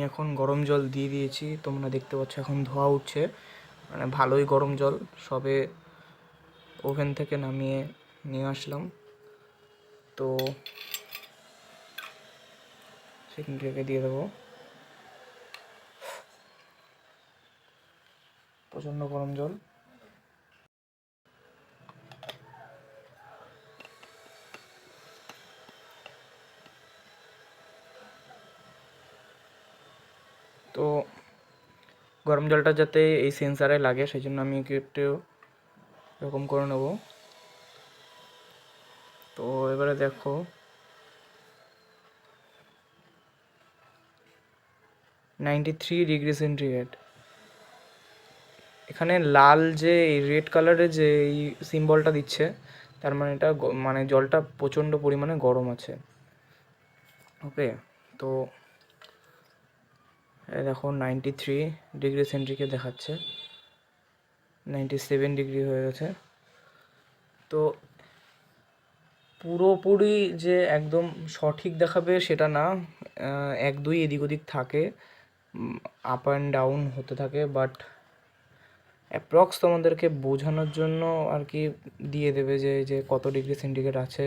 আমি এখন গরম জল দিয়ে দিয়েছি। তোমরা দেখতে পাচ্ছ এখন ধোয়া উঠছে। মানে ভালোই গরম জল। সবে ওভেন থেকে নামিয়ে নিয়ে আসলাম। তো সেখান থেকে দিয়ে দেবো। প্রচণ্ড গরম জল। তো গরম জলটা যাতে এই সেন্সারে লাগে সেই জন্য আমি একে একটু এরকম করে নেব। তো এবারে দেখো। নাইনটি থ্রি ডিগ্রি সেন্টিগ্রেড এখানে লাল যে, এই রেড কালারের যে, এই সিম্বলটা দিচ্ছে, তার মানে এটা মানে জলটা প্রচণ্ড পরিমাণে গরম আছে। ওকে তো দেখো নাইনটি থ্রি ডিগ্রি সেন্টিগ্রেড দেখাচ্ছে। নাইনটি সেভেন ডিগ্রি হয়ে গেছে। তো পুরোপুরি যে একদম সঠিক দেখাবে সেটা না এক দুই এদিক ওদিক থাকে আপ অ্যান্ড ডাউন হতে থাকে বাট অ্যাপ্রক্স তোমাদেরকে বোঝানোর জন্য আর কি দিয়ে দেবে যে যে কত ডিগ্রি সেন্টিগ্রেড আছে,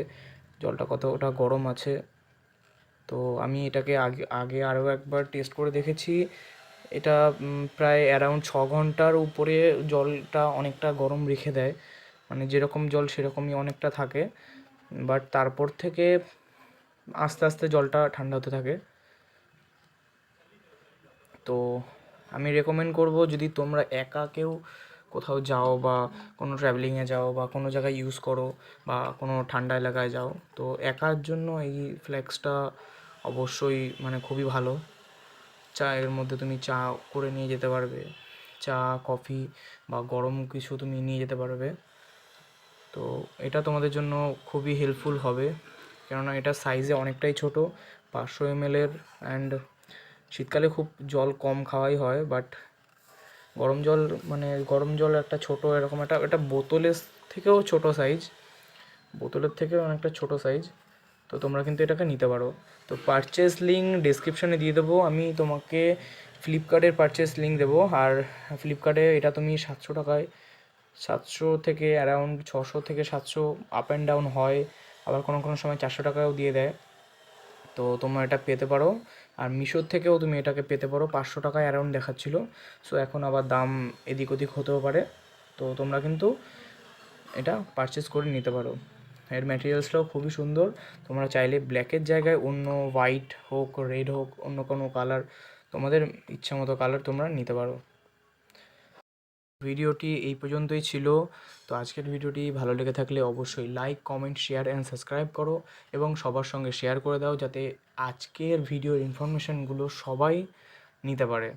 জলটা কতটা গরম আছে। তো আমি এটাকে আগে আগে আরও একবার টেস্ট করে দেখেছি। এটা প্রায় অ্যারাউন্ড ছ ঘণ্টার উপরে জলটা অনেকটা গরম রেখে দেয়। মানে যেরকম জল সেরকমই অনেকটা থাকে। বাট তারপর থেকে আস্তে আস্তে জলটা ঠান্ডা হতে থাকে। তো আমি রেকমেন্ড করব যদি তোমরা একা কেউ কোথাও যাও বা কোনো ট্রাভেলিংয়ে যাও বা কোনো জায়গায় ইউজ করো বা কোনো ঠান্ডা এলাকায় যাও, তো একার জন্য এই ফ্ল্যাক্সটা অবশ্যই মানে খুবই ভালো। চা এর মধ্যে তুমি চা করে নিয়ে যেতে পারবে। চা, কফি বা গরম কিছু তুমি নিয়ে যেতে পারবে। তো এটা তোমাদের জন্য খুবই হেল্পফুল হবে। কেননা এটা সাইজে অনেকটাই ছোট। পাঁচশো এম এমএলের অ্যান্ড শীতকালে খুব জল কম খাওয়াই হয় বাট গরম জল মানে গরম জল একটা ছোট, এরকম একটা একটা বোতলের থেকেও ছোট সাইজ বোতলের থেকেও অনেকটা ছোট সাইজ তো তোমরা কিন্তু এটাকে নিতে পারো। তো পারচেস লিঙ্ক ডিসক্রিপশনে দিয়ে দেবো। আমি তোমাকে ফ্লিপকার্টের পারচেস লিঙ্ক দেবো। আর ফ্লিপকার্টে এটা তুমি সাতশো টাকায়, সাতশো থেকে অ্যারাউন্ড ছশো থেকে সাতশো আপ অ্যান্ড ডাউন হয়। আবার কোনো কোনো সময় চারশো টাকাও দিয়ে দেয়। তো তোমরা এটা পেতে পারো। আর মিশোর থেকেও তুমি এটাকে পেতে পারো। পাঁচশো টাকায় অ্যারাউন্ড দেখাচ্ছিলো। সো এখন আবার দাম এদিক ওদিক হতেও পারে। তো তোমরা কিন্তু এটা পারচেস করে নিতে পারো। এর ম্যাটেরিয়ালসটাও খুবই সুন্দর। তোমরা চাইলে ব্ল্যাকের জায়গায় অন্য হোয়াইট হোক রেড হোক, অন্য কোনো কালার তোমাদের ইচ্ছা মতো কালার তোমরা নিতে পারো। ভিডিওটি এই পর্যন্তই ছিল। তো আজকের ভিডিওটি ভালো লেগে থাকলে অবশ্যই like comment share and subscribe করো এবং সবার সঙ্গে শেয়ার করে দাও যাতে আজকের ভিডিও ইনফরমেশানগুলো সবাই নিতে পারে।